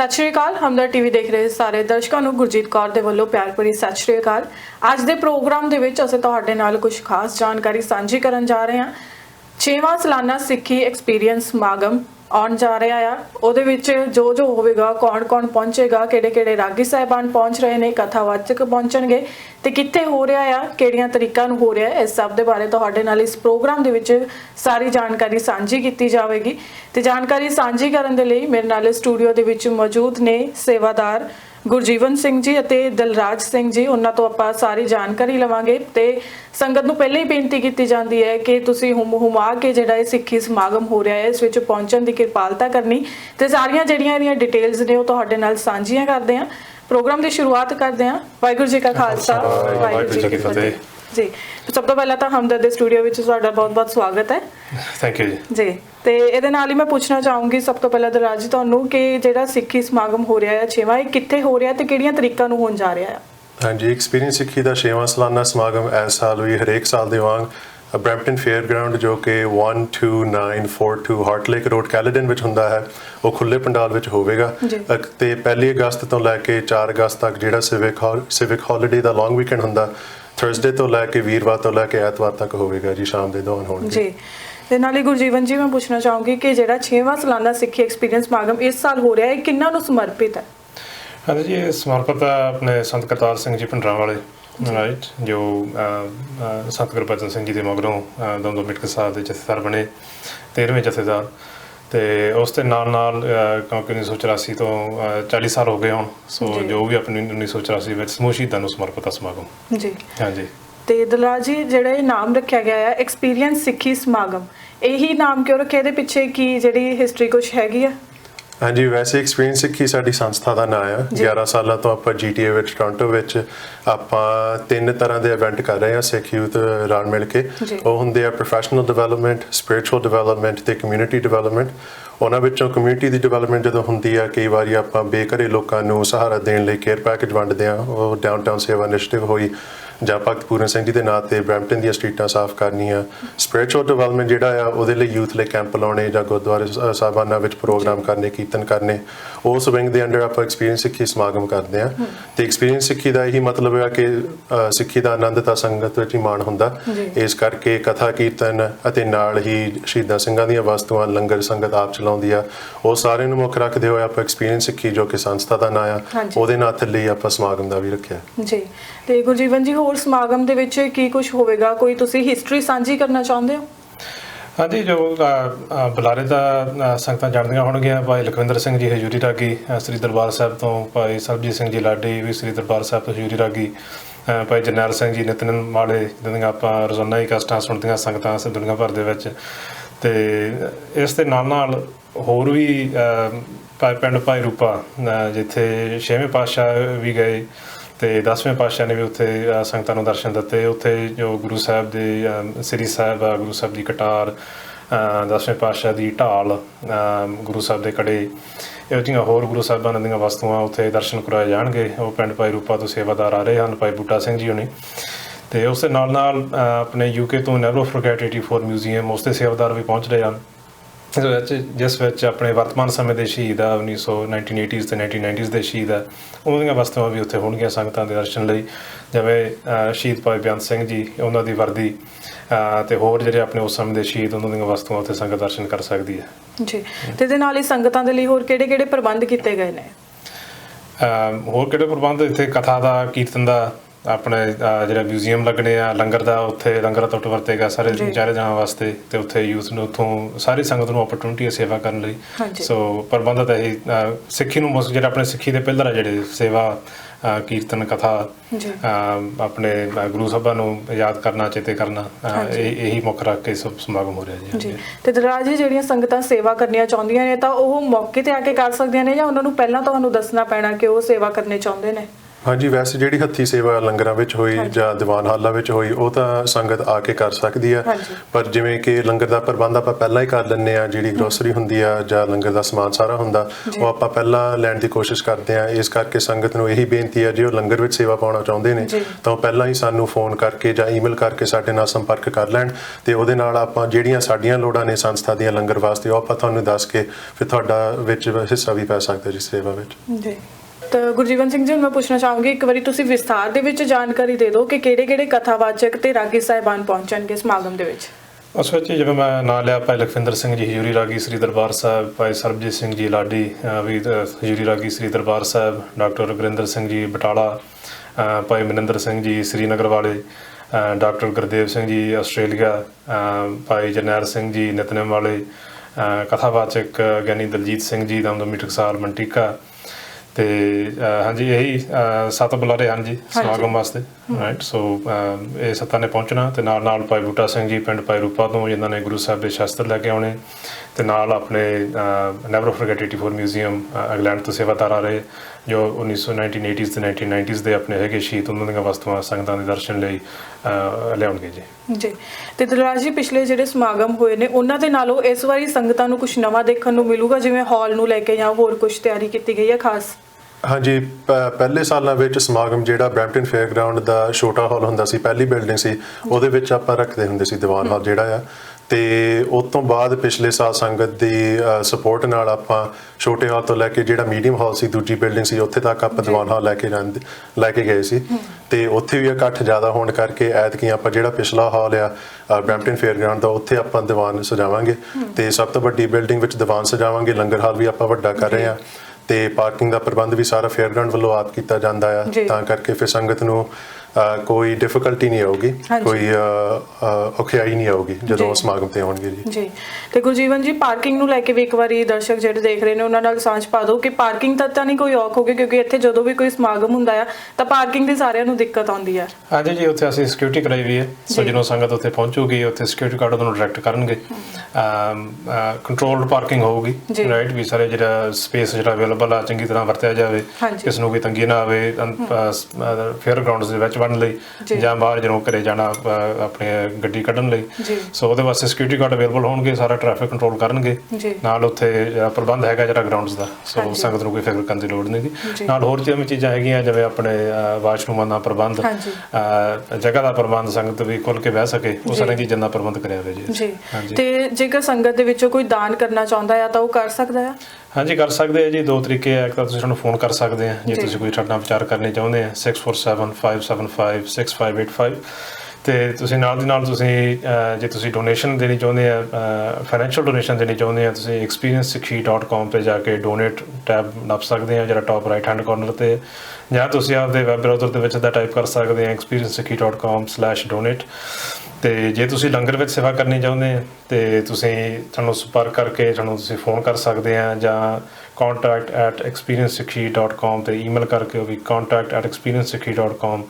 ਸਤਿ ਸ਼੍ਰੀ ਅਕਾਲ, ਹਮਦਰ ਟੀਵੀ ਦੇਖ ਰਹੇ ਸਾਰੇ ਦਰਸ਼ਕਾਂ ਨੂੰ ਗੁਰਜੀਤ ਕੌਰ ਦੇ ਵੱਲੋਂ ਪਿਆਰ ਭਰੀ ਸਤਿ ਸ਼੍ਰੀ ਅਕਾਲ। ਅੱਜ ਦੇ ਪ੍ਰੋਗਰਾਮ ਦੇ ਵਿੱਚ ਅਸੀਂ ਤੁਹਾਡੇ ਨਾਲ ਕੁਝ ਖਾਸ ਜਾਣਕਾਰੀ ਸਾਂਝੀ ਕਰਨ ਜਾ ਰਹੇ ਹਾਂ। ਛੇਵਾਂ ਸਾਲਾਨਾ ਸਿੱਖੀ ਐਕਸਪੀਰੀਅੰਸ ਸਮਾਗਮ ਆਉਣ ਜਾ ਰਿਹਾ ਆ। ਉਹਦੇ ਵਿੱਚ ਜੋ ਜੋ ਹੋਵੇਗਾ, ਕੌਣ ਕੌਣ ਪਹੁੰਚੇਗਾ, ਕਿਹੜੇ ਕਿਹੜੇ ਰਾਗੀ ਸਾਹਿਬਾਨ ਪਹੁੰਚ ਰਹੇ ਨੇ, ਕਥਾਵਾਚਕ ਪਹੁੰਚਣਗੇ ਤੇ ਕਿੱਥੇ ਹੋ ਰਿਹਾ ਆ, ਕਿਹੜੀਆਂ ਤਰੀਕਾਂ ਨੂੰ ਹੋ ਰਿਹਾ ਇਸ ਸਭ ਦੇ ਬਾਰੇ ਤੁਹਾਡੇ ਨਾਲ ਇਸ ਪ੍ਰੋਗਰਾਮ ਦੇ ਵਿੱਚ ਸਾਰੀ ਜਾਣਕਾਰੀ ਸਾਂਝੀ ਕੀਤੀ ਜਾਵੇਗੀ। ਤੇ ਜਾਣਕਾਰੀ ਸਾਂਝੀ ਕਰਨ ਦੇ ਲਈ ਮੇਰੇ ਨਾਲ ਸਟੂਡੀਓ ਦੇ ਵਿੱਚ ਮੌਜੂਦ ਨੇ ਸੇਵਾਦਾਰ ਗੁਰਜੀਵਨ ਸਿੰਘ ਜੀ ਅਤੇ ਦਲਰਾਜ ਸਿੰਘ ਜੀ ਉਹਨਾਂ ਤੋਂ ਆਪਾਂ ਸਾਰੀ ਜਾਣਕਾਰੀ ਲਵਾਂਗੇ ਤੇ ਸੰਗਤ ਨੂੰ ਪਹਿਲਾਂ ਹੀ ਬੇਨਤੀ ਕੀਤੀ ਜਾਂਦੀ ਹੈ ਕਿ ਤੁਸੀਂ ਹੁਮ ਹੁਮਾ ਕੇ ਜਿਹੜਾ ਇਹ ਸਿੱਖੀ ਸਮਾਗਮ ਹੋ ਰਿਹਾ ਹੈ ਇਸ ਵਿੱਚ ਪਹੁੰਚਣ ਦੀ ਕਿਰਪਾਲਤਾ ਕਰਨੀ ਤੇ ਸਾਰੀਆਂ ਜਿਹੜੀਆਂ ਇਹਦੀਆਂ ਡਿਟੇਲਸ ਨੇ ਉਹ ਤੁਹਾਡੇ ਨਾਲ ਸਾਂਝੀਆਂ ਕਰਦੇ ਹਾਂ। ਪ੍ਰੋਗਰਾਮ ਦੀ ਸ਼ੁਰੂਆਤ ਕਰਦੇ ਹਾਂ। ਵਾਹਿਗੁਰੂ ਜੀ ਕਾ ਖਾਲਸਾ ਵਾਹਿਗੁਰੂ ਜੀ ਕੀ ਫਤਿਹ। ਜੀ। ਸਭ ਤੋਂ ਪਹਿਲਾਂ ਤਾਂ ਹਮਦਰਦ ਦੇ ਸਟੂਡੀਓ ਵਿੱਚ ਤੁਹਾਡਾ ਬਹੁਤ-ਬਹੁਤ ਸਵਾਗਤ ਹੈ। ਥੈਂਕ ਯੂ ਜੀ। ਜੀ। ਤੇ ਇਹਦੇ ਨਾਲ ਹੀ ਮੈਂ ਪੁੱਛਣਾ ਚਾਹੂੰਗੀ ਸਭ ਤੋਂ ਪਹਿਲਾਂ ਦਰਾਜ ਜੀ ਤੁਹਾਨੂੰ ਕਿ ਜਿਹੜਾ ਸਿੱਖੀ ਸਮਾਗਮ ਹੋ ਰਿਹਾ ਹੈ ਛੇਵਾਂ ਇਹ ਕਿੱਥੇ ਹੋ ਰਿਹਾ ਤੇ ਕਿਹੜੀਆਂ ਤਰੀਕਾਂ ਨੂੰ ਹੋਣ ਜਾ ਰਿਹਾ ਹੈ? ਹਾਂਜੀ ਐਕਸਪੀਰੀਅੰਸ ਸਿੱਖੀ ਦਾ 6ਵਾਂ ਸਾਲਾਨਾ ਸਮਾਗਮ ਇਸ ਸਾਲ ਵੀ ਹਰੇਕ ਸਾਲ ਦੇ ਵਾਂਗ ਬ੍ਰੈਂਪਟਨ ਫੇਅਰ ਗਰਾਊਂਡ ਜੋ ਕਿ 12942 ਹਾਰਟ ਲੇਕ ਰੋਡ ਕੈਲਡਨ ਵਿੱਚ ਹੁੰਦਾ ਹੈ ਉਹ ਖੁੱਲੇ ਪੰਡਾਲ ਵਿੱਚ ਹੋਵੇਗਾ। ਤੇ 1 ਅਗਸਤ ਤੋਂ ਲੈ ਕੇ 4 ਅਗਸਤ ਤੱਕ ਜਿਹੜਾ ਸਿਵਿਕ ਸਿਵਿਕ ਹੌਲੀਡੇ ਦਾ ਲੌਂਗ ਵੀਕਐਂਡ ਹੁੰਦਾ ਥਰਸਡੇ ਤੋਂ ਲੈ ਕੇ ਵੀਰਵਾਰ ਤੋਂ ਲੈ ਕੇ ਐਤਵਾਰ ਤੱਕ ਹੋਵੇਗਾ ਜੀ ਸ਼ਾਮ ਦੇ ਦੌਰਾਨ ਹੋਣਗੇ। ਜੀ। ਤੇ ਨਾਲ ਗੁਰਜੀਵਨ ਜੀ ਮੈਂ ਪੁੱਛਣਾ ਚਾਹੂੰਗੀ ਕਿ ਜਿਹੜਾ 6ਵਾਂ ਸਾਲਾਨਾ ਸਿੱਖੀ ਐਕਸਪੀਰੀਅੰਸ ਸਮਾਗਮ ਇਸ ਸਾਲ ਹੋ ਰਿਹਾ ਹੈ ਇਹ ਕਿੰਨਾਂ ਨੂੰ ਸਮਰਪਿਤ ਹੈ? ਹਾਂਜੀ ਜੀ ਇਹ ਸਮਰਪਿਤ ਹੈ ਆਪਣੇ ਸੰਤ ਕਰਤਾਰ ਸਿੰਘ ਜੀ ਭੰਡਰਾਂ ਵਾਲੇ ਰਾਈਟ ਜੋ ਸੰਤ ਗੁਰਬਚਨ ਸਿੰਘ ਜੀ ਦੇ ਮਗਰੋਂ ਦਮਦਮਾ ਮਿਟਕ ਸਾਹਿਬ ਦੇ ਜਥੇਦਾਰ ਬਣੇ 13ਵੇਂ ਜਥੇਦਾਰ। ਤੇ ਉਸ ਦੇ ਨਾਲ ਨਾਲ ਅਹ, ਕਿਉਂਕਿ 1984 ਤੋਂ ਅਹ, 40 ਸਾਲ ਹੋ ਗਏ ਹੁਣ ਸੋ ਜੀ। ਜੋ ਵੀ ਆਪਣੀ 1984 ਵਿੱਚ ਸਮੂਹ ਸ਼ਹੀਦਾਂ ਨੂੰ ਸਮਰਪਿਤ ਸਮਾਗਮ। ਜੀ। ਹਾਂਜੀ। ਤੇ ਦਲਰਾਜ ਜੀ ਜਿਹੜਾ ਇਹ ਨਾਮ ਰੱਖਿਆ ਗਿਆ ਹੈ ਐਕਸਪੀਰੀਅੰਸ ਸਿੱਖੀ ਸਮਾਗਮ ਇਹੀ ਨਾਮ ਕਿਉਂ ਰੱਖਿਆ? ਇਹਦੇ ਪਿੱਛੇ ਕੀ ਜਿਹੜੀ ਹਿਸਟਰੀ ਕੁਝ ਹੈਗੀ ਆ? ਹਾਂਜੀ ਵੈਸੇ ਐਕਸਪੀਰੀਅੰਸ ਸਿੱਖੀ ਸਾਡੀ ਸੰਸਥਾ ਦਾ ਨਾਮ ਆ ਜੀ। 11 ਸਾਲਾਂ ਤੋਂ ਆਪਾਂ GTA ਵਿੱਚ ਟੋਰਾਂਟੋ ਵਿੱਚ ਆਪਾਂ ਤਿੰਨ ਤਰ੍ਹਾਂ ਦੇ ਇਵੈਂਟ ਕਰ ਰਹੇ ਹਾਂ ਸਿੱਖ ਯੂਥ ਰਲ ਮਿਲ ਕੇ। ਉਹ ਹੁੰਦੇ ਆ ਪ੍ਰੋਫੈਸ਼ਨਲ ਡਿਵੈਲਪਮੈਂਟ ਸਪਿਰਚੁਅਲ ਡਿਵੈਲਪਮੈਂਟ ਤੇ ਕਮਿਊਨਿਟੀ ਡਿਵੈਲਪਮੈਂਟ ਉਹਨਾਂ ਵਿੱਚੋਂ ਕਮਿਊਨਿਟੀ ਦੀ ਡਿਵੈਲਪਮੈਂਟ ਜਦੋਂ ਹੁੰਦੀ ਆ ਕਈ ਵਾਰੀ ਆਪਾਂ ਬੇਘਰੇ ਲੋਕਾਂ ਨੂੰ ਸਹਾਰਾ ਦੇਣ ਲਈ ਕੇਅਰ ਪੈਕੇਜ ਵੰਡਦੇ ਆ ਉਹ ਡਾਊਨਟਾਊਨ ਸੇਵਾ ਇਨੀਸ਼ੀਏਟਿਵ ਹੋਈ ਜਾਂ ਭਗਤ ਪੂਰਨ ਸਿੰਘ ਜੀ ਦੇ ਨਾਂ ਤੇ ਬ੍ਰੈਂਪਟਨ ਦੀਆਂ ਸਟਰੀਟਾਂ ਸਾਫ਼ ਕਰਨੀਆਂ। ਸਪਿਰਚੁਅਲ ਡਿਵੈਲਪਮੈਂਟ ਜਿਹੜਾ ਆ ਉਹਦੇ ਲਈ ਯੂਥ ਲਈ ਕੈਂਪ ਲਾਉਣੇ ਜਾਂ ਗੁਰਦੁਆਰੇ ਸਾਹਿਬਾਨਾਂ ਵਿੱਚ ਪ੍ਰੋਗਰਾਮ ਕਰਨੇ ਕੀਰਤਨ ਕਰਨੇ ਉਸ ਵਿੰਗ ਦੇ ਅੰਡਰ ਆਪਾਂ ਐਕਸਪੀਰੀਅੰਸ ਸਿੱਖੀ ਸਮਾਗਮ ਕਰਦੇ ਆ ਤੇ ਐਕਸਪੀਰੀਅੰਸ ਸਿੱਖੀ ਦਾ ਇਹੀ ਮਤਲਬ ਹੈ ਕਿ ਸਿੱਖੀ ਦਾ ਆਨੰਦ ਤਾਂ ਸੰਗਤ ਵਿੱਚ ਹੀ ਮਾਣ ਹੁੰਦਾ। ਇਸ ਕਰਕੇ ਕਥਾ ਕੀਰਤਨ ਅਤੇ ਨਾਲ ਹੀ ਸ਼ਹੀਦਾਂ ਸਿੰਘਾਂ ਦੀਆਂ ਵਸਤੂਆਂ ਲੰਗਰ ਸੰਗਤ ਆਪ ਚਲਾਉਂਦੀ ਆ। ਉਹ ਸਾਰੇ ਨੂੰ ਮੁੱਖ ਰੱਖਦੇ ਹੋਏ ਆਪਾਂ ਐਕਸਪੀਰੀਅੰਸ ਸਿੱਖੀ ਜੋ ਕਿ ਸੰਸਥਾ ਦਾ ਨਾਂ ਆ। ਉਹਦੇ ਨਾਂ ਥੱਲੇ ਹੀ ਆਪਾਂ ਸਮਾਗਮ ਦਾ ਵੀ ਰੱਖਿਆ। ਜੀ। ਤੇ ਗੁਰਜੀਵਨ ਜੀ ਹੋਰ ਸਮਾਗਮ ਦੇ ਵਿੱਚ ਕੀ ਕੁਝ ਹੋਵੇਗਾ? ਕੋਈ ਤੁਸੀਂ ਹਿਸਟਰੀ ਸਾਂਝੀ ਕਰਨਾ ਚਾਹੁੰਦੇ ਹੋ? ਹਾਂਜੀ, ਜੋ ਬੁਲਾਰੇ ਦਾ ਸੰਗਤਾਂ ਜਾਣਦੀਆਂ ਹੋਣਗੀਆਂ, ਭਾਈ ਲਖਵਿੰਦਰ ਸਿੰਘ ਜੀ, ਹਜੂਰੀ ਰਾਗੀ ਸ੍ਰੀ ਦਰਬਾਰ ਸਾਹਿਬ ਤੋਂ ਭਾਈ ਸਰਬਜੀਤ ਸਿੰਘ ਜੀ ਲਾਡੀ, ਵੀ ਸ੍ਰੀ ਦਰਬਾਰ ਸਾਹਿਬ ਤੋਂ ਹਜੂਰੀ ਰਾਗੀ ਭਾਈ ਜਰਨੈਲ ਸਿੰਘ ਜੀ ਨਿਤਨਨ ਵਾਲੇ ਦੀਆਂ ਆਪਾਂ ਰੋਜ਼ਾਨਾ ਹੀ ਕਸਟਾਂ ਸੁਣਦੀਆਂ ਸੰਗਤਾਂ ਸ ਦੁਨੀਆ ਭਰ ਦੇ ਵਿੱਚ। ਤੇ ਇਸ ਦੇ ਨਾਲ ਨਾਲ ਹੋਰ ਵੀ ਭਾਈ ਪਿੰਡ ਭਾਈ ਰੂਪਾ ਜਿੱਥੇ ਛੇਵੇਂ ਪਾਤਸ਼ਾਹ ਵੀ ਗਏ ਤੇ 10ਵੇਂ ਪਾਤਸ਼ਾਹ ਨੇ ਵੀ ਉੱਥੇ ਸੰਗਤਾਂ ਨੂੰ ਦਰਸ਼ਨ ਦਿੱਤੇ। ਉੱਥੇ ਜੋ ਗੁਰੂ ਸਾਹਿਬ ਦੇ ਸ੍ਰੀ ਸਾਹਿਬ ਆ, ਗੁਰੂ ਸਾਹਿਬ ਦੀ ਕਟਾਰ ਅ, 10ਵੇਂ ਪਾਤਸ਼ਾਹ ਦੀ ਢਾਲ ਗੁਰੂ ਸਾਹਿਬ ਦੇ ਕੜੇ ਇਹੋ ਜਿਹੀਆਂ ਹੋਰ ਗੁਰੂ ਸਾਹਿਬਾਨ ਦੀਆਂ ਵਸਤੂਆਂ ਉੱਥੇ ਦਰਸ਼ਨ ਕਰਾਏ ਜਾਣਗੇ। ਉਹ ਪਿੰਡ ਭਾਈ ਰੂਪਾ ਤੋਂ ਸੇਵਾਦਾਰ ਆ ਰਹੇ ਹਨ ਭਾਈ ਬੂਟਾ ਸਿੰਘ ਜੀ ਹੋਣੀ। ਤੇ ਉਸ ਦੇ ਨਾਲ ਨਾਲ ਅ, ਆਪਣੇ ਯੂਕੇ ਤੋਂ ਨੈਵਰੋ ਫੋਰਗੇਟ 84 ਮਿਊਜ਼ੀਅਮ ਉਸ ਦੇ ਸੇਵਾਦਾਰ ਵੀ ਪਹੁੰਚ ਰਹੇ ਹਨ। ਇਸ ਵਿੱਚ ਜਿਸ ਵਿੱਚ ਆਪਣੇ ਵਰਤਮਾਨ ਸਮੇਂ ਦੇ ਸ਼ਹੀਦ ਆ 1900 1980s ਤੇ 1990s ਦੇ ਸ਼ਹੀਦ ਆ ਉਹਦੀਆਂ ਵਸਤੂਆਂ ਵੀ ਉੱਥੇ ਹੋਣਗੀਆਂ ਸੰਗਤਾਂ ਦੇ ਦਰਸ਼ਨ ਲਈ। ਜਿਵੇਂ ਸ਼ਹੀਦ ਭਾਈ ਬਿਆਨ ਸਿੰਘ ਜੀ ਉਹਨਾਂ ਦੀ ਵਰਦੀ ਤੇ ਹੋਰ ਜਿਹੜੇ ਆਪਣੇ ਉਸ ਸਮੇਂ ਦੇ ਸ਼ਹੀਦ ਉਹਨਾਂ ਦੀਆਂ ਵਸਤੂਆਂ ਉੱਥੇ ਸੰਗਤ ਦਰਸ਼ਨ ਕਰ ਸਕਦੀ ਹੈ। ਜੀ ਤੇ ਇਹਦੇ ਨਾਲ ਹੀ ਸੰਗਤਾਂ ਦੇ ਲਈ ਹੋਰ ਕਿਹੜੇ-ਕਿਹੜੇ ਪ੍ਰਬੰਧ ਕੀਤੇ ਗਏ ਨੇ? ਹੋਰ ਕਿਹੜੇ ਪ੍ਰਬੰਧ? ਇੱਥੇ ਕਥਾ ਦਾ ਕੀਰਤਨ ਦਾ ਆਪਣੇ ਅਹ, ਜਿਹੜਾ ਮਿਊਜ਼ੀਅਮ ਲੱਗਣੇ ਆ ਲੰਗਰ ਦਾ ਉੱਥੇ ਲੰਗਰ ਦਾ ਟੁੱਟ ਵਰਤੇਗਾ ਸਾਰੇ ਜੀ। ਚਾਰੇ ਜਹਾਂ ਵਾਸਤੇ ਤੇ ਉੱਥੇ ਯੂਥ ਨੂੰ ਉੱਥੋਂ ਸਾਰੀ ਸੰਗਤ ਨੂੰ ਓਪਰਚੁਨਿਟੀ ਹੈ ਸੇਵਾ ਕਰਨ ਲਈ ਹਾਂਜੀ। ਸੋ ਪ੍ਰਬੰਧ ਤਾਂ ਇਹ ਸਿੱਖੀ ਨੂੰ ਮੁੱਖ- ਜਿਹੜੇ ਆਪਣੇ ਸਿੱਖੀ ਦੇ ਪਿਲਰ ਆ ਜਿਹੜੇ ਸੇਵਾ ਅਹ, ਕੀਰਤਨ ਕਥਾ ਜੀ ਅਹ, ਆਪਣੇ ਅਹ, ਗੁਰੂ ਸਾਹਿਬਾਂ ਨੂੰ ਯਾਦ ਕਰਨਾ ਚੇਤੇ ਕਰਨਾ ਅਹ, ਹਾਂਜੀ। ਇਹ ਇਹੀ ਮੁੱਖ ਰੱਖ ਕੇ ਸਭ ਸਮਾਗਮ ਹੋ ਰਿਹਾ ਜੀ ਜੀ ਤੇ ਦਰਾਜ ਜੀ ਜਿਹੜੀਆਂ ਸੰਗਤਾਂ ਸੇਵਾ ਕਰਨੀਆਂ ਚਾਹੁੰਦੀਆਂ ਨੇ ਤਾਂ ਉਹ ਮੌਕੇ ਤੇ ਆ ਕੇ ਕਰ ਸਕਦੀਆਂ ਨੇ ਜਾਂ ਉਹਨਾਂ ਨੂੰ ਪਹਿਲਾਂ ਤੁਹਾਨੂੰ ਦੱਸਣਾ ਪੈਣਾ ਕਿ ਉਹ ਸੇਵਾ ਕਰਨੇ ਚਾਹੁੰਦੇ ਨੇ ਹਾਂਜੀ ਵੈਸੇ ਜਿਹੜੀ ਹੱਥੀ ਸੇਵਾ ਲੰਗਰਾਂ ਵਿੱਚ ਹੋਈ ਜਾਂ ਦੀਵਾਨ ਹਾਲਾਂ ਵਿੱਚ ਹੋਈ ਉਹ ਤਾਂ ਸੰਗਤ ਆ ਕੇ ਕਰ ਸਕਦੀ ਆ। ਪਰ ਜਿਵੇਂ ਕਿ ਲੰਗਰ ਦਾ ਪ੍ਰਬੰਧ ਆਪਾਂ ਪਹਿਲਾਂ ਹੀ ਕਰ ਲੈਂਦੇ ਆ ਜਿਹੜੀ ਗਰੋਸਰੀ ਹੁੰਦੀ ਆ ਜਾਂ ਲੰਗਰ ਦਾ ਸਮਾਨ ਸਾਰਾ ਹੁੰਦਾ ਉਹ ਆਪਾਂ ਪਹਿਲਾਂ ਲੈਣ ਦੀ ਕੋਸ਼ਿਸ਼ ਕਰਦੇ ਆ ਇਸ ਕਰਕੇ ਸੰਗਤ ਨੂੰ ਇਹੀ ਬੇਨਤੀ ਹੈ ਜੇ ਉਹ ਲੰਗਰ ਵਿੱਚ ਸੇਵਾ ਪਾਉਣਾ ਚਾਹੁੰਦੇ ਨੇ। ਤਾਂ ਉਹ ਪਹਿਲਾਂ ਹੀ ਸਾਨੂੰ ਫੋਨ ਕਰਕੇ ਜਾਂ ਈਮੇਲ ਕਰਕੇ ਸਾਡੇ ਨਾਲ ਸੰਪਰਕ ਕਰ ਲੈਣ ਤੇ ਉਹਦੇ ਨਾਲ ਆਪਾਂ ਜਿਹੜੀਆਂ ਸਾਡੀਆਂ ਲੋੜਾਂ ਨੇ ਸੰਸਥਾ ਦੀਆਂ ਲੰਗਰ ਵਾਸਤੇ ਉਹ ਆਪਾਂ ਤੁਹਾਨੂੰ ਦੱਸ ਕੇ ਫਿਰ ਤੁਹਾਡਾ ਵਿੱਚ ਹਿੱਸਾ ਵੀ ਪੈ ਸਕਦਾ ਜੀ ਸੇਵਾ ਵਿੱਚ। ਜੀ। ਤਾਂ ਗੁਰਜੀਵਨ ਸਿੰਘ ਜੀ ਨੂੰ ਮੈਂ ਪੁੱਛਣਾ ਚਾਹੂੰਗੀ, ਇੱਕ ਵਾਰੀ ਤੁਸੀਂ ਵਿਸਥਾਰ ਦੇ ਵਿੱਚ ਜਾਣਕਾਰੀ ਦੇ ਦਿਓ ਕਿ ਕਿਹੜੇ-ਕਿਹੜੇ ਕਥਾਵਾਚਕ ਤੇ ਰਾਗੀ ਸਾਹਿਬਾਨ ਪਹੁੰਚਣਗੇ ਸਮਾਗਮ ਦੇ ਵਿੱਚ। ਉਸ ਵਿੱਚ ਜਿਵੇਂ ਮੈਂ ਨਾਂ ਲਿਆ, ਭਾਈ ਲਖਵਿੰਦਰ ਸਿੰਘ ਜੀ, ਹਜੂਰੀ ਰਾਗੀ ਸ੍ਰੀ ਦਰਬਾਰ ਸਾਹਿਬ, ਭਾਈ ਸਰਬਜੀਤ ਸਿੰਘ ਜੀ, ਲਾਡੀ ਵੀ ਹਜੂਰੀ ਰਾਗੀ ਸ੍ਰੀ ਦਰਬਾਰ ਸਾਹਿਬ, ਡਾਕਟਰ ਗੁਰਿੰਦਰ ਸਿੰਘ ਜੀ, ਬਟਾਲਾ ਭਾਈ ਮਨਿੰਦਰ ਸਿੰਘ ਜੀ, ਸ੍ਰੀਨਗਰ ਵਾਲੇ ਡਾਕਟਰ ਗੁਰਦੇਵ ਸਿੰਘ ਜੀ, ਆਸਟ੍ਰੇਲੀਆ ਭਾਈ ਜਰਨੈਲ ਸਿੰਘ ਜੀ, ਨਿਤਨੇਮ ਵਾਲੇ ਕਥਾਵਾਚਕ, ਗਿਆਨੀ ਦਲਜੀਤ ਸਿੰਘ ਜੀ, ਦਮਦਮੀ ਟਕਸਾਲ, ਮੰਟੀਕਾ ਤੇ ਹਾਂਜੀ ਇਹੀ ਸੱਤ ਬੁਲਾਰੇ ਹਨ ਜੀ ਸਮਾਗਮ ਵਾਸਤੇ ਰਾਈਟ ਸੋ ਇਹ ਸੱਤਾਂ ਨੇ ਪਹੁੰਚਣਾ ਤੇ ਨਾਲ ਨਾਲ ਭਾਈ ਬੂਟਾ ਸਿੰਘ ਜੀ ਪਿੰਡ ਭਾਈ ਰੂਪਾ ਤੋਂ ਜਿਨ੍ਹਾਂ ਨੇ ਗੁਰੂ ਸਾਹਿਬ ਦੇ ਸ਼ਸਤਰ ਲੈ ਕੇ ਆਉਣੇ ਤੇ ਨਾਲ ਆਪਣੇ ਨੈਵਰ ਫੋਰਗੇਟ 84 ਮਿਊਜ਼ੀਅਮ ਇੰਗਲੈਂਡ ਤੋਂ ਸੇਵਾਦਾਰ ਆ ਰਹੇ ਜੋ 1980s ਤੇ 1990s ਦੇ ਆਪਣੇ ਹੈਗੇ ਸ਼ਹੀਦ ਉਹਨਾਂ ਦੀਆਂ ਵਸਤੂਆਂ ਸੰਗਤਾਂ ਦੇ ਦਰਸ਼ਨ ਲਈ ਲਿਆਉਣਗੇ ਜੀ। ਜੀ। ਤੇ ਦਲਰਾਜ ਜੀ ਪਿਛਲੇ ਜਿਹੜੇ ਸਮਾਗਮ ਹੋਏ ਨੇ ਉਹਨਾਂ ਦੇ ਨਾਲੋਂ ਇਸ ਵਾਰੀ ਸੰਗਤਾਂ ਨੂੰ ਕੁਝ ਨਵਾਂ ਦੇਖਣ ਨੂੰ ਮਿਲੂਗਾ ਜਿਵੇਂ ਹਾਲ ਨੂੰ ਲੈ ਕੇ ਜਾਂ ਹੋਰ ਕੁਝ ਤਿਆਰੀ ਕੀਤੀ ਗਈ ਹੈ ਖਾਸ? ਹਾਂਜੀ ਪਹਿਲੇ ਸਾਲਾਂ ਵਿੱਚ ਸਮਾਗਮ ਜਿਹੜਾ ਬ੍ਰੈਂਪਟਨ ਫੇਅਰਗਰਾਉਂਡ ਦਾ ਛੋਟਾ ਹਾਲ ਹੁੰਦਾ ਸੀ ਪਹਿਲੀ ਬਿਲਡਿੰਗ ਸੀ ਉਹਦੇ ਵਿੱਚ ਆਪਾਂ ਰੱਖਦੇ ਹੁੰਦੇ ਸੀ ਦੀਵਾਨ ਹਾਲ ਜਿਹੜਾ ਆ। ਤੇ ਉਸ ਤੋਂ ਬਾਅਦ ਪਿਛਲੇ ਸਾਲ ਸੰਗਤ ਦੀ ਸਪੋਰਟ ਨਾਲ ਆਪਾਂ ਛੋਟੇ ਹਾਲ ਤੋਂ ਲੈ ਕੇ ਜਿਹੜਾ ਮੀਡੀਅਮ ਹਾਲ ਸੀ ਦੂਜੀ ਬਿਲਡਿੰਗ ਸੀ ਉੱਥੇ ਤੱਕ ਆਪਾਂ ਦੀਵਾਨ ਹਾਲ ਲੈ ਕੇ ਜਾਂਦੇ ਲੈ ਕੇ ਗਏ ਸੀ। ਤੇ ਉੱਥੇ ਵੀ ਇਕੱਠ ਜ਼ਿਆਦਾ ਹੋਣ ਕਰਕੇ ਐਤਕੀ ਆਪਾਂ ਜਿਹੜਾ ਪਿਛਲਾ ਹਾਲ ਆ ਬਰੈਂਪਟਨ ਫੇਅਰਗਰਾਉਂਡ ਦਾ ਉੱਥੇ ਆਪਾਂ ਦੀਵਾਨ ਸਜਾਵਾਂਗੇ। ਤੇ ਸਭ ਤੋਂ ਵੱਡੀ ਬਿਲਡਿੰਗ ਵਿੱਚ ਦੀਵਾਨ ਸਜਾਵਾਂਗੇ ਲੰਗਰ ਹਾਲ ਵੀ ਆਪਾਂ ਵੱਡਾ ਕਰ ਰਹੇ ਆ। ਤੇ ਪਾਰਕਿੰਗ ਦਾ ਪ੍ਰਬੰਧ ਵੀ ਸਾਰਾ ਫੇਅਰਗਰਾਉਂਡ ਵੱਲੋਂ ਆਪ ਕੀਤਾ ਜਾਂਦਾ ਆ। ਤਾਂ ਕਰਕੇ ਫਿਰ ਸੰਗਤ ਨੂੰ ਕੋਈ ਡਿਫਿਕਲਟੀ ਨਹੀਂ ਆਊਗੀ। ਕੋਈ ਔਖਿਆਈ ਨਹੀਂ ਆਊਗੀ ਜਦੋਂ। ਸਮਾਗਮ ਤੇ ਆਉਣਗੇ ਜੀ ਜੀ ਤੇ ਗੁਰਜੀਵਨ ਜੀ ਪਾਰਕਿੰਗ ਨੂੰ ਲੈ ਕੇ ਵੀ ਇੱਕ ਵਾਰੀ ਦਰਸ਼ਕ ਜਿਹੜੇ ਦੇਖ ਰਹੇ ਨੇ ਉਹਨਾਂ ਨਾਲ ਸਾਂਝ ਪਾ ਦਿਓ ਕਿ ਪਾਰਕਿੰਗ ਤਾਂ ਤਾਂ ਨਹੀਂ ਕੋਈ ਔਖ ਹੋਗੀ ਕਿਉਂਕਿ ਇੱਥੇ ਜਦੋਂ ਵੀ ਕੋਈ ਸਮਾਗਮ ਹੁੰਦਾ ਆ ਤਾਂ ਪਾਰਕਿੰਗ ਦੀ ਸਾਰਿਆਂ ਨੂੰ ਦਿੱਕਤ ਆਉਂਦੀ ਆ ਹਾਂਜੀ ਜੀ ਉੱਥੇ ਅਸੀਂ ਸਿਕਿਉਰਿਟੀ ਕਰਾਈ ਵੀ ਹੈ ਸੋ। ਜਦੋਂ ਸੰਗਤ ਉੱਥੇ ਪਹੁੰਚੂਗੀ ਉੱਥੇ ਸਿਕਿਉਰਿਟੀ ਗਾਰਡ ਉਹਨਾਂ ਨੂੰ ਡਾਇਰੈਕਟ ਕਰਨਗੇ ਕੰਟਰੋਲਡ ਪਾਰਕਿੰਗ ਹੋਊਗੀ। ਰਾਈਟ ਵੀ ਸਾਰੇ ਜਿਹੜਾ ਸਪੇਸ ਜਿਹੜਾ ਅਵੇਲੇਬਲ ਆ ਚੰਗੀ ਤਰ੍ਹਾਂ ਵਰਤਿਆ ਜਾਵੇ। ਕਿਸ ਨੂੰ ਕੋਈ ਤੰਗੀ ਨਾ ਆਵੇ ਫੇਅਰ ਗਰਾਊਂਡਸ ਦੇ ਵਿੱਚ ਵੜਨ ਲਈ ਜੀ। ਬਾਹਰ ਜਦੋਂ ਘਰੇ ਜਾਣਾ ਆਪਣੀ ਗੱਡੀ ਕੱਢਣ ਲਈ। ਸੋ ਉਹਦੇ ਵਾਸਤੇ ਸਿਕਿਉਰਿਟੀ ਗਾਰਡ ਅਵੇਲੇਬਲ ਹੋਣਗੇ ਸਾਰਾ ਟ੍ਰੈਫਿਕ ਕੰਟਰੋਲ ਕਰਨਗੇ। ਨਾਲ ਉੱਥੇ ਪ੍ਰਬੰਧ ਹੈਗਾ ਜਿਹੜਾ ਗਰਾਊਂਡਸ ਦਾ ਸੋ। ਸੰਗਤ ਨੂੰ ਕੋਈ ਫਿਕਰ ਕਰਨ ਦੀ ਲੋੜ ਨਹੀਂ। ਗੀ ਨਾਲ ਹੋਰ ਜਿਵੇਂ ਚੀਜ਼ਾਂ ਹੈਗੀਆਂ ਜਿਵੇਂ ਆਪਣੇ ਵਾਸ਼ਰੂਮਾਂ ਦਾ ਪ੍ਰਬੰਧ ਜਗ੍ਹਾ ਦਾ ਪ੍ਰਬੰਧ ਸੰਗਤ ਵੀ ਖੁੱਲ ਕੇ ਬਹਿ ਸਕੇ। ਸਾਰੀਆਂ ਚੀਜ਼ਾਂ ਦਾ ਪ੍ਰਬੰਧ ਕਰਿਆ ਹੋਇਆ ਜੀ ਤੇ ਜੇਕਰ ਸੰਗਤ ਦੇ ਵਿੱਚੋਂ ਕੋਈ ਦਾਨ ਕਰਨਾ ਚਾਹੁੰਦਾ ਆ ਤਾਂ ਉਹ ਕਰ ਸਕਦਾ ਆ ਹਾਂਜੀ ਕਰ ਸਕਦੇ ਆ ਜੀ ਦੋ ਤਰੀਕੇ ਆ ਇੱਕ ਤਾਂ ਤੁਸੀਂ ਸਾਨੂੰ ਫੋਨ ਕਰ ਸਕਦੇ ਆ ਜੇ। ਤੁਸੀਂ ਕੋਈ ਸਾਡਾ ਵਿਚਾਰ ਕਰਨੇ ਚਾਹੁੰਦੇ ਆ 6475756585 ਤੇ ਤੁਸੀਂ ਨਾਲ ਦੀ ਨਾਲ ਤੁਸੀਂ ਜੇ ਤੁਸੀਂ ਡੋਨੇਸ਼ਨ ਦੇਣੀ ਚਾਹੁੰਦੇ ਆ ਫਾਈਨੈਂਸ਼ੀਅਲ ਡੋਨੇਸ਼ਨ ਦੇਣੀ ਚਾਹੁੰਦੇ ਆ ਤੁਸੀਂ experiencesikhi.com ਤੇ ਜਾ ਕੇ ਡੋਨੇਟ ਟੈਬ ਨੱਪ ਸਕਦੇ ਆ ਜਿਹੜਾ ਟਾਪ ਰਾਈਟ ਹੈਂਡ ਕਾਰਨਰ ਤੇ। ਜਾਂ ਤੁਸੀਂ ਆਪਦੇ ਵੈਬ ਬ੍ਰਾਊਜ਼ਰ ਦੇ ਵਿੱਚ ਦਾ ਟਾਈਪ ਕਰ ਸਕਦੇ ਆ experiencesikhi.com/donate ਤੇ ਜੇ ਤੁਸੀਂ ਲੰਗਰ ਵਿੱਚ ਸੇਵਾ ਕਰਨੀ ਚਾਹੁੰਦੇ ਆ, ਤੇ ਤੁਸੀਂ ਸਾਨੂੰ ਸੰਪਰਕ ਕਰਕੇ ਸਾਨੂੰ ਤੁਸੀਂ ਫੋਨ ਕਰ ਸਕਦੇ ਆ ਜਾਂ contact@experiencesikhi.com ਤੇ ਈਮੇਲ ਕਰਕੇ ਉਹ ਵੀ contact@experiencesikhi.com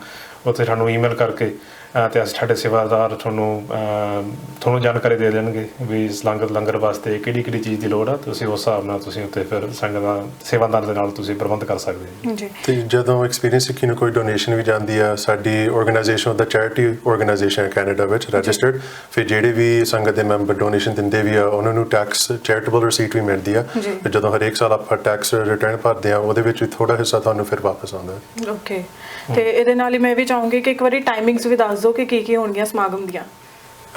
ਉੱਥੇ ਸਾਨੂੰ ਈਮੇਲ ਕਰਕੇ ਤੇ ਅਸੀਂ ਸਾਡੇ ਸੇਵਾਦਾਰ ਤੁਹਾਨੂੰ ਤੁਹਾਨੂੰ ਜਾਣਕਾਰੀ ਦੇ ਦੇਣਗੇ ਵੀ ਇਸ ਲੰਗਰ ਲੰਗਰ ਵਾਸਤੇ ਕਿਹੜੀ ਕਿਹੜੀ ਚੀਜ਼ ਦੀ ਲੋੜ ਆ। ਤੁਸੀਂ ਉਸ ਹਿਸਾਬ ਨਾਲ ਤੁਸੀਂ ਉੱਥੇ ਫਿਰ ਸੰਗਤ ਦਾ ਸੇਵਾਦਾਰ ਦੇ ਨਾਲ ਤੁਸੀਂ ਪ੍ਰਬੰਧ ਕਰ ਸਕਦੇ ਹੋ ਜੀ। ਤੇ ਜਦੋਂ ਐਕਸਪੀਰੀਅੰਸ ਸਿੱਖੀ ਨੂੰ ਕੋਈ ਡੋਨੇਸ਼ਨ ਵੀ ਜਾਂਦੀ ਆ ਸਾਡੀ ਆਰਗੇਨਾਈਜੇਸ਼ਨ ਦਾ ਚੈਰਿਟੀ ਆਰਗੇਨਾਈਜੇਸ਼ਨ ਕੈਨੇਡਾ ਵਿੱਚ ਰਜਿਸਟਰਡ ਫਿਰ ਜਿਹੜੇ ਵੀ ਸੰਗਤ ਦੇ ਮੈਂਬਰ ਡੋਨੇਸ਼ਨ ਦਿੰਦੇ ਵੀ ਆ ਉਹਨਾਂ ਨੂੰ ਟੈਕਸ ਚੈਰਿਟੇਬਲ ਰਸੀਟ ਵੀ ਮਿਲਦੀ ਆ। ਤੇ ਜਦੋਂ ਹਰੇਕ ਸਾਲ ਆਪਾਂ ਟੈਕਸ ਰਿਟਰਨ ਭਰਦੇ ਆ ਉਹਦੇ ਵਿੱਚ ਵੀ ਥੋੜਾ ਹਿੱਸਾ ਤੁਹਾਨੂੰ ਫਿਰ ਵਾਪਸ ਆਉਂਦਾ। ਹੈ ਓਕੇ ਤੇ ਇਹਦੇ ਨਾਲ ਹੀ ਮੈਂ ਵੀ ਚਾਹੂੰਗੀ ਕਿ ਇੱਕ ਵਾਰੀ ਟਾਈਮਿੰਗਸ ਵੀ ਦੱਸ ਦਿਓ ਕਿ ਕੀ ਕੀ ਹੋਣਗੀਆਂ ਸਮਾਗਮ ਦੀਆਂ?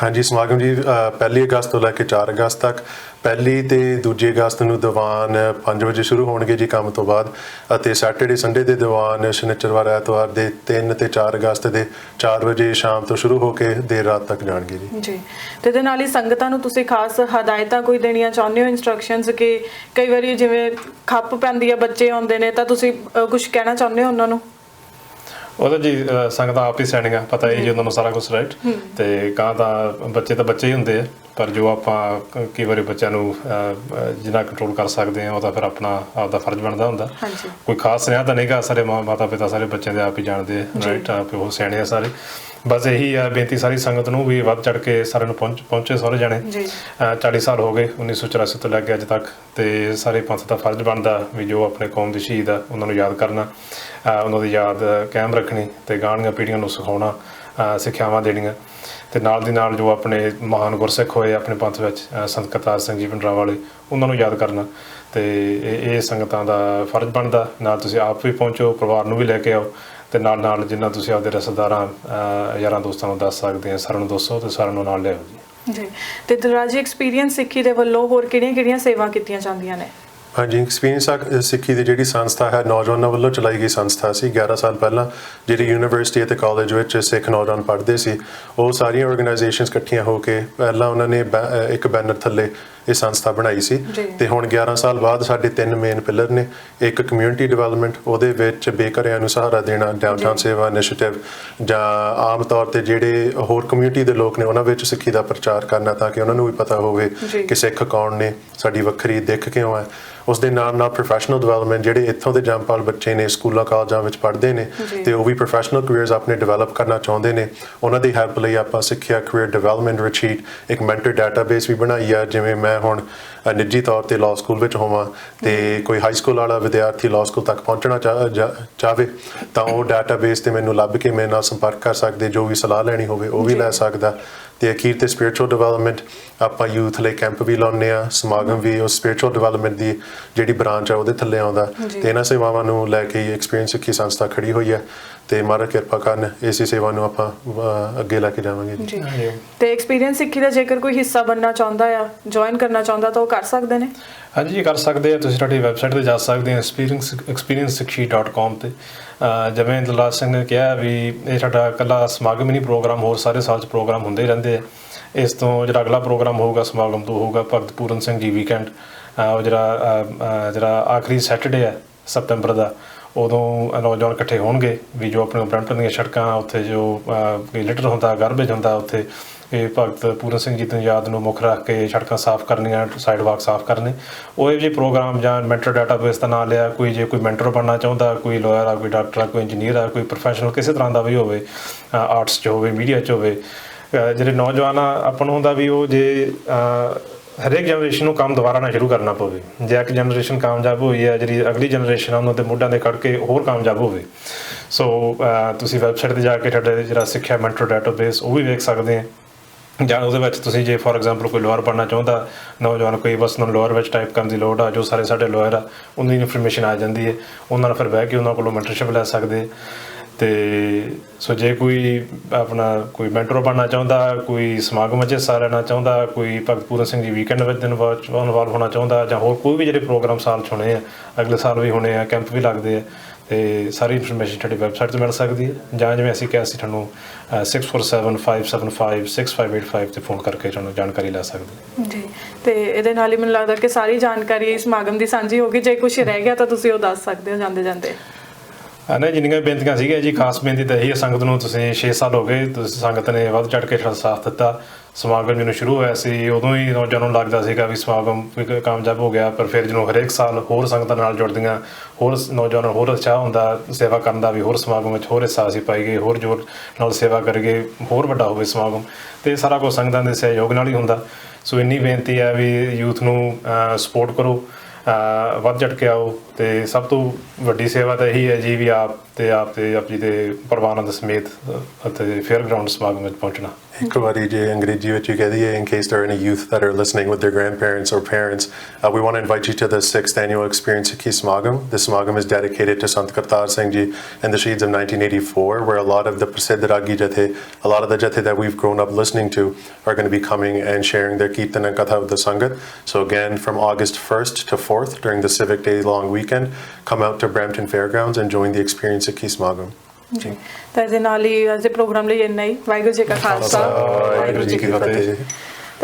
ਹਾਂਜੀ ਸਮਾਗਮ ਜੀ ਅ, ਪਹਿਲੀ ਅਗਸਤ ਤੋਂ ਲੈ ਕੇ 4 ਅਗਸਤ ਤੱਕ। ਪਹਿਲੀ ਤੇ ਦੂਜੀ ਅਗਸਤ ਨੂੰ ਦੀਵਾਨ 5 ਵਜੇ ਸ਼ੁਰੂ ਹੋਣਗੇ ਜੀ ਕੰਮ ਤੋਂ ਬਾਅਦ। ਅਤੇ ਸੈਟਰਡੇ ਸੰਡੇ ਦੇ ਦੀਵਾਨ ਸ਼ਨੀਚਰਵਾਰ ਐਤਵਾਰ ਦੇ 3 ਤੇ 4 ਅਗਸਤ ਦੇ 4 ਵਜੇ ਸ਼ਾਮ ਤੋਂ ਸ਼ੁਰੂ ਹੋ ਕੇ ਦੇਰ ਰਾਤ ਤੱਕ ਜਾਣਗੇ ਜੀ। ਜੀ। ਤੇ ਇਹਦੇ ਨਾਲ ਹੀ ਸੰਗਤਾਂ ਨੂੰ ਤੁਸੀਂ ਖਾਸ ਹਦਾਇਤਾਂ ਕੋਈ ਦੇਣੀਆਂ ਚਾਹੁੰਦੇ ਹੋ ਇਨਸਟਰਕਸ਼ਨਸ ਕਿ ਕਈ ਵਾਰੀ ਜਿਵੇਂ ਖੱਪ ਪੈਂਦੀ ਆ ਬੱਚੇ ਆਉਂਦੇ ਨੇ ਤਾਂ ਤੁਸੀਂ ਕੁਝ ਕਹਿਣਾ ਚਾਹੁੰਦੇ ਹੋ ਉਹਨਾਂ ਨੂੰ? ਉਹਦਾ ਜੀ ਸੰਗਤਾਂ ਆਪ ਹੀ ਸਿਆਣੀਆਂ ਪਤਾ ਹੀ ਜੀ ਉਹਨਾਂ ਨੂੰ ਸਾਰਾ ਕੁਝ ਰਾਈਟ ਤੇ ਕਾਂ ਤਾਂ ਬੱਚੇ ਤਾਂ ਬੱਚੇ ਹੀ ਹੁੰਦੇ ਆ ਪਰ ਜੋ ਆਪਾਂ ਕਈ ਵਾਰੀ ਬੱਚਿਆਂ ਨੂੰ ਜਿੰਨਾ ਕੰਟਰੋਲ ਕਰ ਸਕਦੇ ਆ ਉਹ ਤਾਂ ਫਿਰ ਆਪਣਾ ਆਪਦਾ ਫਰਜ਼ ਬਣਦਾ ਹੁੰਦਾ। ਕੋਈ ਖਾਸ ਸੁਨੇਹਾ ਤਾਂ ਨਹੀਂਗਾ ਸਾਰੇ ਮਾਂ ਮਾਤਾ ਪਿਤਾ ਸਾਰੇ ਬੱਚਿਆਂ ਦੇ ਆਪ ਹੀ ਜਾਣਦੇ ਰਾਈਟ ਆਪ ਉਹ ਸਿਆਣੇ ਆ ਸਾਰੇ। ਬਸ ਇਹੀ ਆ ਬੇਨਤੀ ਸਾਰੀ ਸੰਗਤ ਨੂੰ ਵੀ ਵੱਧ ਚੜ ਕੇ ਸਾਰਿਆਂ ਨੂੰ ਪਹੁੰਚ ਪਹੁੰਚੇ ਸਾਰੇ ਜਾਣੇ। ਜੀ। ਅਹ 40 ਸਾਲ ਹੋ ਗਏ 1984 ਤੋਂ ਲੈ ਕੇ ਅੱਜ ਤੱਕ ਤੇ ਸਾਰੇ ਪੰਥ ਦਾ ਫਰਜ਼ ਬਣਦਾ ਵੀ ਜੋ ਆਪਣੇ ਕੌਮ ਦੇ ਸ਼ਹੀਦ ਆ ਉਹਨਾਂ ਨੂੰ ਯਾਦ ਕਰਨਾ। ਉਹਨਾਂ ਦੀ ਯਾਦ ਕਾਇਮ ਰੱਖਣੀ ਤੇ ਗਾਣੀਆਂ ਪੀੜ੍ਹੀਆਂ ਨੂੰ ਸਿਖਾਉਣਾ ਸਿੱਖਿਆਵਾਂ ਦੇਣੀਆਂ। ਤੇ ਨਾਲ ਦੀ ਨਾਲ ਜੋ ਆਪਣੇ ਮਹਾਨ ਗੁਰਸਿੱਖ ਹੋਏ ਆਪਣੇ ਪੰਥ ਵਿੱਚ ਸੰਤ ਕਰਤਾਰ ਸਿੰਘ ਜੀ ਪਿੰਡਰਾ ਵਾਲੇ ਉਹਨਾਂ ਨੂੰ ਯਾਦ ਕਰਨਾ। ਤੇ ਇਹ ਸੰਗਤਾਂ ਦਾ ਫਰਜ਼ ਬਣਦਾ। ਨਾਲ ਤੁਸੀਂ ਆਪ ਵੀ ਪਹੁੰਚੋ ਪਰਿਵਾਰ ਨੂੰ ਵੀ ਲੈ ਕੇ ਆਓ। ਤੇ ਨਾਲ ਨਾਲ ਜਿੰਨਾ ਤੁਸੀਂ ਆਪਦੇ ਰਿਸ਼ਤੇਦਾਰਾਂ ਅਹ ਯਾਰਾਂ ਦੋਸਤਾਂ ਨੂੰ ਦੱਸ ਸਕਦੇ ਆ ਸਾਰਿਆਂ ਨੂੰ ਦੱਸੋ ਤੇ ਸਾਰਿਆਂ ਨੂੰ ਨਾਲ ਲਿਆਓ ਜੀ। ਜੀ। ਤੇ ਦਰਾਜੀ ਐਕਸਪੀਰੀਅੰਸ ਸਿੱਖੀ ਦੇ ਵੱਲੋਂ ਹੋਰ ਕਿਹੜੀਆਂ-ਕਿਹੜੀਆਂ ਸੇਵਾ ਕੀਤੀਆਂ ਜਾਂਦੀਆਂ ਨੇ? ਹਾਂਜੀ ਐਕਸਪੀਰੀਅੰਸ ਸਿੱਖੀ ਦੀ ਜਿਹੜੀ ਸੰਸਥਾ ਹੈ ਨੌਜਵਾਨਾਂ ਵੱਲੋਂ ਚਲਾਈ ਗਈ ਸੰਸਥਾ ਸੀ। 11 ਸਾਲ ਪਹਿਲਾਂ ਜਿਹੜੀ ਯੂਨੀਵਰਸਿਟੀ ਅਤੇ ਕਾਲਜ ਵਿੱਚ ਸਿੱਖ ਨੌਜਵਾਨ ਪੜ੍ਹਦੇ ਸੀ ਉਹ ਸਾਰੀਆਂ ਆਰਗੇਨਾਈਜੇਸ਼ਨਸ ਇਕੱਠੀਆਂ ਹੋ ਕੇ ਪਹਿਲਾਂ ਉਹਨਾਂ ਨੇ ਇੱਕ ਬੈਨਰ ਥੱਲੇ ਇਹ ਸੰਸਥਾ ਬਣਾਈ ਸੀ। ਤੇ ਹੁਣ 11 ਸਾਲ ਬਾਅਦ ਸਾਡੇ ਤਿੰਨ ਮੇਨ ਪਿਲਰ ਨੇ ਇੱਕ ਕਮਿਊਨਿਟੀ ਡਿਵੈਲਪਮੈਂਟ ਉਹਦੇ ਵਿੱਚ ਬੇਘਰਿਆਂ ਨੂੰ ਸਹਾਰਾ ਦੇਣਾ ਡਾਊਨਟਾਊਨ ਸੇਵਾ ਇਨੀਸ਼ੀਏਟਿਵ ਜਾਂ ਆਮ ਤੌਰ ਤੇ ਜਿਹੜੇ ਹੋਰ ਕਮਿਊਨਿਟੀ ਦੇ ਲੋਕ ਨੇ ਉਹਨਾਂ ਵਿੱਚ ਸਿੱਖੀ ਦਾ ਪ੍ਰਚਾਰ ਕਰਨਾ ਤਾਂ ਕਿ ਉਹਨਾਂ ਨੂੰ ਵੀ ਪਤਾ ਹੋਵੇ। ਕਿ ਸਿੱਖ ਕੌਣ ਨੇ ਸਾਡੀ ਵੱਖਰੀ ਦਿੱਖ ਕਿਉਂ ਹੈ ਉਸ ਦੇ ਨਾਲ ਨਾਲ ਪ੍ਰੋਫੈਸ਼ਨਲ ਡਿਵੈਲਪਮੈਂਟ ਜਿਹੜੇ ਇੱਥੋਂ ਦੇ ਜੰਪਾਲ ਬੱਚੇ ਨੇ ਸਕੂਲਾਂ ਕਾਲਜਾਂ ਵਿੱਚ ਪੜ੍ਹਦੇ ਨੇ। ਤੇ ਉਹ ਵੀ ਪ੍ਰੋਫੈਸ਼ਨਲ ਕੈਰੀਅਰਸ ਆਪਣੇ ਡਿਵੈਲਪ ਕਰਨਾ ਚਾਹੁੰਦੇ ਨੇ ਉਹਨਾਂ ਦੀ ਹੈਲਪ ਲਈ ਆਪਾਂ ਸਿੱਖਿਆ ਕੈਰੀਅਰ ਡਿਵੈਲਪਮੈਂਟ ਰਿਟਰੀਟ ਇੱਕ ਮੈਂਟਰ ਡਾਟਾਬੇਸ ਵੀ ਬਣਾਈ ਆ ਜਿਵੇਂ ਮੈਂ ਹੁਣ ਨਿੱਜੀ ਤੌਰ ਤੇ ਲਾਅ ਸਕੂਲ ਵਿੱਚ ਹੋਵਾਂ ਤੇ ਕੋਈ ਹਾਈ ਸਕੂਲ ਵਾਲਾ ਵਿਦਿਆਰਥੀ ਲਾਅ ਸਕੂਲ ਤੱਕ ਪਹੁੰਚਣਾ ਚਾਹਵੇ ਤਾਂ ਉਹ ਡਾਟਾਬੇਸ ਤੇ ਮੈਨੂੰ ਲੱਭ ਕੇ ਮੇਰੇ ਨਾਲ ਸੰਪਰਕ ਕਰ ਸਕਦੇ ਜੋ ਵੀ ਸਲਾਹ ਲੈਣੀ ਹੋਵੇ ਉਹ ਵੀ। ਲੈ ਸਕਦਾ ਤੇ ਅਖੀਰ ਤੇ ਸਪਿਰਚੁਅਲ ਡਿਵੈਲਪਮੈਂਟ ਆਪਾਂ ਯੂਥ ਲਈ ਕੈਂਪ ਵੀ ਲਾਉਂਦੇ ਆ ਸਮਾਗਮ ਵੀ ਉਹ ਸਪਿਰਚੁਅਲ ਡਿਵੈਲਪਮੈਂਟ ਦੀ ਜਿਹੜੀ ਬ੍ਰਾਂਚ ਆ ਉਹਦੇ ਥੱਲੇ ਆਉਂਦਾ। ਤੇ ਇਹਨਾਂ ਸੇਵਾਵਾਂ ਨੂੰ ਲੈ ਕੇ ਐਕਸਪੀਰੀਅੰਸ ਸਿੱਖੀ ਸੰਸਥਾ ਖੜੀ ਹੋਈ ਹੈ ਤੇ ਮਹਾਰਾਜ ਕਿਰਪਾ ਕਰਨ ਇਸੇ ਸੇਵਾ ਨੂੰ ਆਪਾਂ ਅੱਗੇ ਲੈ ਕੇ ਜਾਵਾਂਗੇ ਜੀ। ਤੇ ਐਕਸਪੀਰੀਅੰਸ ਸਿੱਖੀ ਦਾ ਜੇਕਰ ਕੋਈ ਹਿੱਸਾ ਬਣਨਾ ਚਾਹੁੰਦਾ ਆ ਜੁਆਇਨ ਕਰਨਾ ਚਾਹੁੰਦਾ ਤਾਂ ਉਹ ਕਰ ਸਕਦੇ ਨੇ? ਹਾਂਜੀ ਕਰ ਸਕਦੇ ਆ। ਤੁਸੀਂ ਸਾਡੀ ਵੈਬਸਾਈਟ ਤੇ ਜਾ ਸਕਦੇ ਆ experience experiencesikhi.com ਤੇ। ਜਿਵੇਂ ਦਲਾਲ ਸਿੰਘ ਨੇ ਕਿਹਾ ਵੀ ਇਹ ਸਾਡਾ ਇਕੱਲਾ ਸਮਾਗਮ ਹੀ ਨਹੀਂ ਪ੍ਰੋਗਰਾਮ ਹੋਰ ਸਾਰੇ ਸਾਲ ਚ ਪ੍ਰੋਗਰਾਮ ਹੁੰਦੇ ਰਹਿੰਦੇ ਆ। ਇਸ ਤੋਂ ਜਿਹੜਾ ਅਗਲਾ ਪ੍ਰੋਗਰਾਮ ਹੋਊਗਾ ਸਮਾਗਮ ਤੋਂ ਹੋਊਗਾ ਭਗਤ ਪੂਰਨ ਸਿੰਘ ਜੀ ਵੀਕਐਂਡ ਉਹ ਜਿਹੜਾ ਜਿਹੜਾ ਆਖਰੀ ਸੈਟਰਡੇ ਹੈ ਸਤੰਬਰ ਦਾ। ਉਦੋਂ ਨੌਜਵਾਨ ਇਕੱਠੇ ਹੋਣਗੇ ਵੀ ਜੋ ਆਪਣੇ ਬ੍ਰੈਂਪਟਨ ਦੀਆਂ ਸੜਕਾਂ, ਉੱਥੇ ਜੋ ਲਿਟਰ ਹੁੰਦਾ ਗਾਰਬੇਜ ਹੁੰਦਾ, ਉੱਥੇ ਇਹ ਭਗਤ ਪੂਰਨ ਸਿੰਘ ਜੀ ਦੀ ਯਾਦ ਨੂੰ ਮੁੱਖ ਰੱਖ ਕੇ ਸੜਕਾਂ ਸਾਫ਼ ਕਰਨੀਆਂ ਸਾਈਡ ਵਾਕ ਸਾਫ਼ ਕਰਨੇ। ਉਹ ਇਹ ਜੇ ਪ੍ਰੋਗਰਾਮ ਜਾਂ ਮੈਂਟਰ ਡਾਟਾਬੇਸ ਦਾ ਨਾਮ ਲਿਆ, ਕੋਈ ਜੇ ਕੋਈ ਮੈਂਟਰ ਬਣਨਾ ਚਾਹੁੰਦਾ, ਕੋਈ ਲਾਇਰ ਆ, ਕੋਈ ਡਾਕਟਰ ਆ, ਕੋਈ ਇੰਜੀਨੀਅਰ ਆ, ਕੋਈ ਪ੍ਰੋਫੈਸ਼ਨਲ ਕਿਸੇ ਤਰ੍ਹਾਂ ਦਾ ਵੀ ਹੋਵੇ ਆਰਟਸ 'ਚ ਹੋਵੇ ਮੀਡੀਆ 'ਚ ਹੋਵੇ ਜਿਹੜੇ ਨੌਜਵਾਨ ਆ, ਆਪਾਂ ਨੂੰ ਹੁੰਦਾ ਵੀ ਉਹ ਜੇ ਹਰੇਕ ਜਨਰੇਸ਼ਨ ਨੂੰ ਕੰਮ ਦੁਬਾਰਾ ਨਾ ਸ਼ੁਰੂ ਕਰਨਾ ਪਵੇ। ਜੇ ਇੱਕ ਜਨਰੇਸ਼ਨ ਕਾਮਯਾਬ ਹੋਈ ਹੈ, ਜਿਹੜੀ ਅਗਲੀ ਜਨਰੇਸ਼ਨ ਆ, ਉਹਨਾਂ ਦੇ ਮੋਢਿਆਂ ਤੇ ਖੜ ਕੇ ਹੋਰ ਕਾਮਯਾਬ ਹੋਵੇ। ਸੋ ਤੁਸੀਂ ਵੈਬਸਾਈਟ ਤੇ ਜਾ ਕੇ ਤੁਹਾਡੇ ਜਿਹੜਾ ਸਿੱਖਿਆ ਮੈਂਟਰ ਡਾਟਾਬੇਸ ਉਹ ਵੀ ਵੇਖ ਸਕਦੇ ਆ ਜਾਂ ਉਹਦੇ ਵਿੱਚ ਤੁਸੀਂ ਜੇ ਫੋਰ ਐਗਜ਼ਾਮਪਲ ਕੋਈ ਲੋਅਰ ਪੜਨਾ ਚਾਹੁੰਦਾ, ਨੌਜਵਾਨ ਕੋਈ ਬਸ ਨੂੰ ਲੋਅਰ ਵਿੱਚ ਟਾਈਪ ਕਰਨ ਦੀ ਲੋੜ ਆ, ਜੋ ਸਾਰੇ ਸਾਡੇ ਲੋਅਰ ਆ ਉਹਨਾਂ ਦੀ ਇਨਫੋਰਮੇਸ਼ਨ ਆ ਜਾਂਦੀ ਹੈ। ਉਹਨਾਂ ਨਾਲ ਫਿਰ ਬਹਿ ਕੇ ਉਹਨਾਂ ਕੋਲੋਂ ਮੈਂਟਰਸ਼ਿਪ ਲੈ ਸਕਦੇ। ਆ। ਤੇ ਸੋ ਜੇ ਕੋਈ ਆਪਣਾ ਕੋਈ ਮੈਂਟਰ ਬਣਨਾ ਚਾਹੁੰਦਾ ਕੋਈ ਸਮਾਗਮ ਵਿੱਚ ਹਿੱਸਾ ਲੈਣਾ ਚਾਹੁੰਦਾ ਕੋਈ ਭਗਤ ਪੂਰਨ ਸਿੰਘ ਜੀ ਵੀਕਐਂਡ ਵਿੱਚ ਦਿਨ ਇਨਵੋਲਵ ਹੋਣਾ ਚਾਹੁੰਦਾ ਜਾਂ ਹੋਰ ਕੋਈ ਵੀ ਜਿਹੜੇ ਪ੍ਰੋਗਰਾਮ ਸਾਲ 'ਚ ਹੋਣੇ ਆ ਅਗਲੇ ਸਾਲ ਵੀ ਹੋਣੇ ਆ ਕੈਂਪ ਵੀ ਲੱਗਦੇ ਆ ਤੇ ਸਾਰੀ ਇਨਫੋਰਮੇਸ਼ਨ ਤੁਹਾਡੀ ਵੈਬਸਾਈਟ ਤੇ ਮਿਲ ਸਕਦੀ ਹੈ ਜਾਂ ਜਿਵੇਂ ਅਸੀਂ ਕਿਹਾ ਸੀ ਤੁਹਾਨੂੰ ਅਹ, 6475756585 ਤੇ ਫੋਨ ਕਰਕੇ ਤੁਹਾਨੂੰ ਜਾਣਕਾਰੀ ਲੈ ਸਕਦੇ ਜੀ ਤੇ ਇਹਦੇ ਨਾਲ ਹੀ ਮੈਨੂੰ ਲੱਗਦਾ ਕਿ ਸਾਰੀ ਜਾਣਕਾਰੀ ਸਮਾਗਮ ਦੀ ਸਾਂਝੀ ਹੋ ਗਈ। ਜੇ ਕੁਝ ਰਹਿ ਗਿਆ ਤਾਂ ਤੁਸੀਂ ਉਹ ਦੱਸ ਸਕਦੇ ਹੋ ਜਾਂਦੇ ਜਾਂਦੇ ਆ ਨਹੀਂ, ਜਿੰਨੀਆਂ ਵੀ ਬੇਨਤੀਆਂ ਸੀਗੀਆਂ ਜੀ, ਖਾਸ ਬੇਨਤੀ ਤਾਂ ਇਹੀ ਹੈ, ਸੰਗਤ ਨੂੰ ਤੁਸੀਂ 6 ਸਾਲ ਹੋ ਗਏ, ਤੁਸੀਂ ਸੰਗਤ ਨੇ ਵੱਧ ਚੜ ਕੇ ਸਾਥ ਦਿੱਤਾ। ਸਮਾਗਮ ਜਦੋਂ ਸ਼ੁਰੂ ਹੋਇਆ ਸੀ, ਉਦੋਂ ਹੀ ਨੌਜਵਾਨਾਂ ਨੂੰ ਲੱਗਦਾ ਸੀਗਾ ਵੀ ਸਮਾਗਮ ਵੀ ਕਾਮਯਾਬ ਹੋ ਗਿਆ, ਪਰ ਫਿਰ ਜਦੋਂ ਹਰੇਕ ਸਾਲ ਹੋਰ ਸੰਗਤਾਂ ਨਾਲ ਜੁੜਦੀਆਂ, ਹੋਰ ਸ- ਨੌਜਵਾਨਾਂ ਨੂੰ ਹੋਰ ਉਤਸ਼ਾਹ ਹੁੰਦਾ, ਸੇਵਾ ਕਰਨ ਦਾ ਵੀ ਹੋਰ ਸਮਾਗਮ ਵਿੱਚ ਹੋਰ ਹਿੱਸਾ ਅਸੀਂ ਪਾਈਏ, ਹੋਰ ਜੋਰ ਨਾਲ ਸੇਵਾ ਕਰੀਏ, ਹੋਰ ਵੱਡਾ ਹੋਵੇ ਸਮਾਗਮ। ਤੇ ਸਾਰਾ ਕੁਝ ਸੰਗਤਾਂ ਦੇ ਸਹਿਯੋਗ ਨਾਲ ਹੀ ਹੁੰਦਾ। ਸੋ ਇੰਨੀ ਬੇਨਤੀ ਹੈ ਵੀ ਯੂਥ ਨੂੰ ਸਪੋਰਟ ਕਰੋ ਵੱਧ ਚੜ ਕੇ ਆਓ ਤੇ ਸਭ ਤੋਂ ਵੱਡੀ ਸੇਵਾ ਤਾਂ ਇਹੀ ਹੈ ਜੀ ਵੀ ਆਪ ਤੇ ਆਪ ਤੇ ਆਪ ਜੀ ਦੇ ਪਰਿਵਾਰਾਂ ਦੇ ਸਮੇਤ ਅਹ ਅਤੇ ਫੇਅਰ ਗਰਾਊਂਡ ਸਮਾਗਮ ਵਿੱਚ ਪਹੁੰਚਣਾ ਇੱਕ ਵਾਰੀ ਜੇ ਅੰਗਰੇਜ਼ੀ ਵਿੱਚ ਹੀ ਕਹਿ ਦਈਏ in case there are any youth that are listening with their grandparents or parents uh, we want to invite you to the sixth annual experience Sikhi Smagam the Smagam is dedicated to Sant Kartar Singh Ji and the Shaheeds of 1984 where a lot of the Prasidh Ragi Jathe a lot of the Jathe that we've grown up listening to are going to be coming and sharing their Kirtan and Katha with the Sangat so again from August 1st to 4th during the civic day long weekend come out to Brampton Fairgrounds and join the experience Sikhi Smagam ਜੀ ਤਾਂ ਇਹਦੇ ਨਾਲ ਹੀ ਅੱਜ ਦੇ programme ਲਈ ਇੰਨਾ ਹੀ ਵਾਹਿਗੁਰੂ ਜੀ ਕਾ ਖਾਲਸਾ ਵਾਹਿਗੁਰੂ ਜੀ ਕੀ ਫਤਿਹ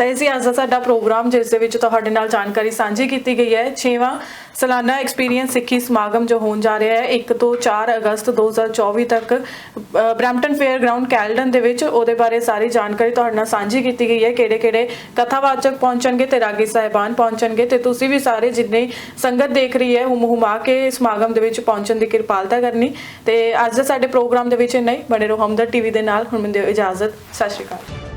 ਤਾਂ ਇਹ ਸੀ ਅੱਜ ਦਾ ਸਾਡਾ ਪ੍ਰੋਗਰਾਮ ਜਿਸ ਦੇ ਵਿੱਚ ਤੁਹਾਡੇ ਨਾਲ ਜਾਣਕਾਰੀ ਸਾਂਝੀ ਕੀਤੀ ਗਈ ਹੈ। 6ਵਾਂ ਸਾਲਾਨਾ ਐਕਸਪੀਰੀਅੰਸ ਸਿੱਖੀ ਸਮਾਗਮ ਜੋ ਹੋਣ ਜਾ ਰਿਹਾ ਹੈ 1 ਤੋਂ 4 ਅਗਸਤ 2024 ਤੱਕ ਅ, ਬਰੈਂਪਟਨ ਫੇਅਰ ਗਰਾਊਂਡ ਕੈਲਡਨ ਦੇ ਵਿੱਚ ਉਹਦੇ ਬਾਰੇ ਸਾਰੀ ਜਾਣਕਾਰੀ ਤੁਹਾਡੇ ਨਾਲ ਸਾਂਝੀ ਕੀਤੀ ਗਈ ਹੈ। ਕਿਹੜੇ ਕਿਹੜੇ ਕਥਾਵਾਚਕ ਪਹੁੰਚਣਗੇ ਤੇ ਰਾਗੀ ਸਾਹਿਬਾਨ ਪਹੁੰਚਣਗੇ ਤੇ ਤੁਸੀਂ ਵੀ ਸਾਰੇ ਜਿੰਨੇ ਸੰਗਤ ਦੇਖ ਰਹੀ ਹੈ ਹੁਮ ਹੁਮਾ ਕੇ ਸਮਾਗਮ ਦੇ ਵਿੱਚ ਪਹੁੰਚਣ ਦੀ ਕਿਰਪਾਲਤਾ ਕਰਨੀ। ਤੇ ਅੱਜ ਦੇ ਸਾਡੇ ਪ੍ਰੋਗਰਾਮ ਦੇ ਵਿੱਚ ਇੰਨਾ ਹੀ। ਬਣੇ ਰਹੋ ਹਮਦਰ ਟੀਵੀ ਦੇ ਨਾਲ। ਹੁਣ ਮੈਨੂੰ ਦਿਓ ਇਜਾਜ਼ਤ। ਸਤਿ ਸ਼੍ਰੀ ਅਕਾਲ।